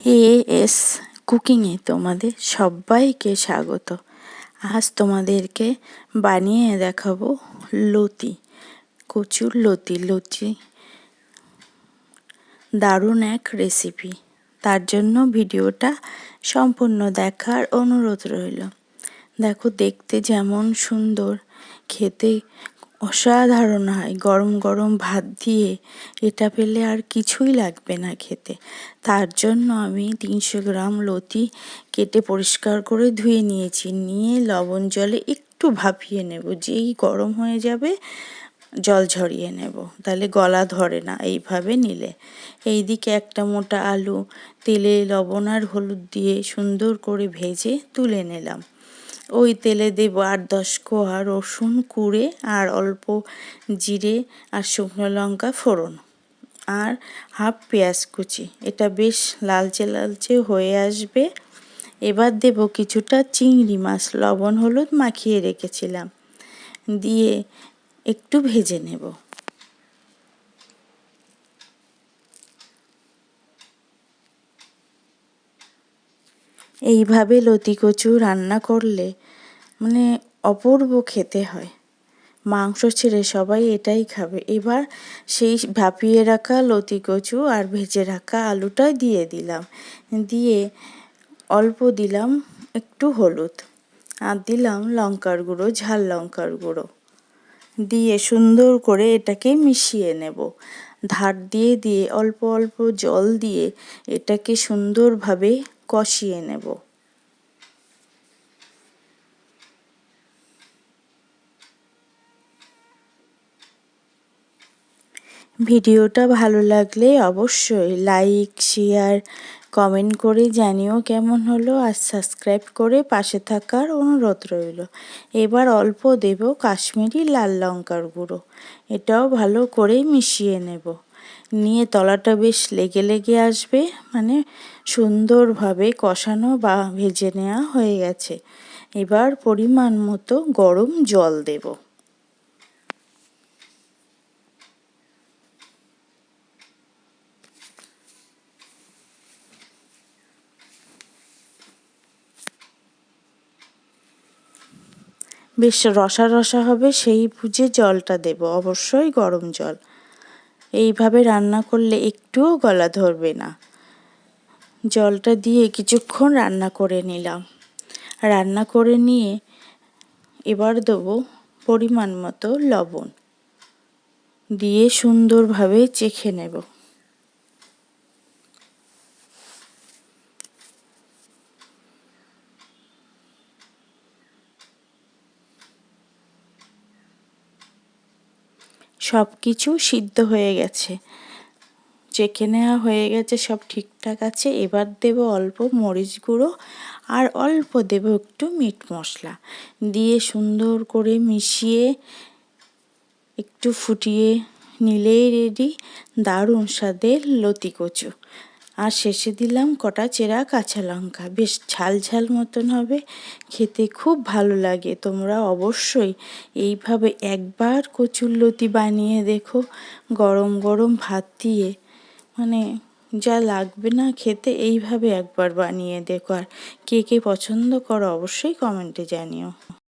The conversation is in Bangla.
এ এস কুকিংয়ে তোমাদের সবাইকে স্বাগত। আজ তোমাদেরকে বানিয়ে দেখাবো লতি, কচুর লতি। লতি দারুণ এক রেসিপি তার জন্য ভিডিওটা সম্পূর্ণ দেখার অনুরোধ রইল। দেখো, দেখতে যেমন সুন্দর, খেতে অসাধারণ হয়। গরম গরম ভাত দিয়ে এটা পেলে আর কিছুই লাগবে না খেতে। তার জন্য আমি তিনশো গ্রাম লতি কেটে পরিষ্কার করে ধুয়ে নিয়েছি। নিয়ে লবণ জলে একটু ভাপিয়ে নেব। যেই গরম হয়ে যাবে জল ঝরিয়ে নেব। তাহলে গলা ধরে না, এইভাবে নিলে। এই দিকে একটা মোটা আলু, তেলে লবণ আর হলুদ দিয়ে সুন্দর করে ভেজে তুলে নিলাম। ওই তেলে দেব আট, দশ কোয়া রসুন কুড়ে আর অল্প জিরে আর শুকনো লঙ্কা ফোড়ন আর হাফ পেঁয়াজ কুচি। এটা বেশ লালচে লালচে হয়ে আসবে। এবার দেব কিছুটা চিংড়ি মাছ। লবণ হলুদ মাখিয়ে রেখেছিলাম। দিয়ে একটু ভেজে নেব। এইভাবে লতি কচু রান্না করলে মানে অপূর্ব খেতে হয়। মাংস ছেড়ে সবাই এটাই খাবে। এবার সেই ভাপিয়ে রাখা লতি কচু আর ভেজে রাখা আলুটা দিয়ে দিলাম। দিয়ে অল্প দিলাম একটু হলুদ। আর দিলাম লঙ্কার গুঁড়ো, ঝাল লঙ্কার গুঁড়ো। দিয়ে সুন্দর করে এটাকে মিশিয়ে নেব। ধার দিয়ে দিয়ে অল্প অল্প জল দিয়ে এটাকে সুন্দরভাবে কষিয়ে নেব। ভিডিওটা ভালো লাগলে অবশ্যই লাইক, শেয়ার, কমেন্ট করে জানিও কেমন হলো আর সাবস্ক্রাইব করে পাশে থাকার অনুরোধ রইল। এবার অল্প দেব কাশ্মীরি লাল লঙ্কার গুঁড়ো। এটাও ভালো করে মিশিয়ে নেব। নিয়ে তলাটা বেশ লেগে লেগে আসবে মানে সুন্দরভাবে কষানো বা ভেজে নেওয়া হয়ে গেছে। এবার পরিমাণ মতো গরম জল দেবো। বেশ রসা রসা হবে, সেই বুঝে জলটা দেব, অবশ্যই গরম জল। এইভাবে রান্না করলে একটুও গলা ধরবে না। জলটা দিয়ে কিছুক্ষণ রান্না করে নিলাম। রান্না করে নিয়ে এবার দেবো পরিমাণ মতো লবণ। দিয়ে সুন্দরভাবে চেখে নেব। সব কিছু সিদ্ধ হয়ে গেছে। চেখে নেওয়া হয়ে গেছে সব ঠিকঠাক আছে, এবার দেব অল্প মরিচ গুঁড়ো আর অল্প দেব একটু মিট মশলা। দিয়ে সুন্দর করে মিশিয়ে একটু ফুটিয়ে নিলেই রেডি দারুণ স্বাদের লতি কচু আর শেষে দিলাম কটা চেরা কাঁচা লঙ্কা। বেশ ঝাল ঝাল মতন হবে, খেতে খুব ভালো লাগে। তোমরা অবশ্যই এইভাবে একবার কচুরলতি বানিয়ে দেখো, গরম গরম ভাত দিয়ে। মানে যা লাগবে না খেতে এইভাবে একবার বানিয়ে দেখো। আর কে কে পছন্দ করো অবশ্যই কমেন্টে জানিও।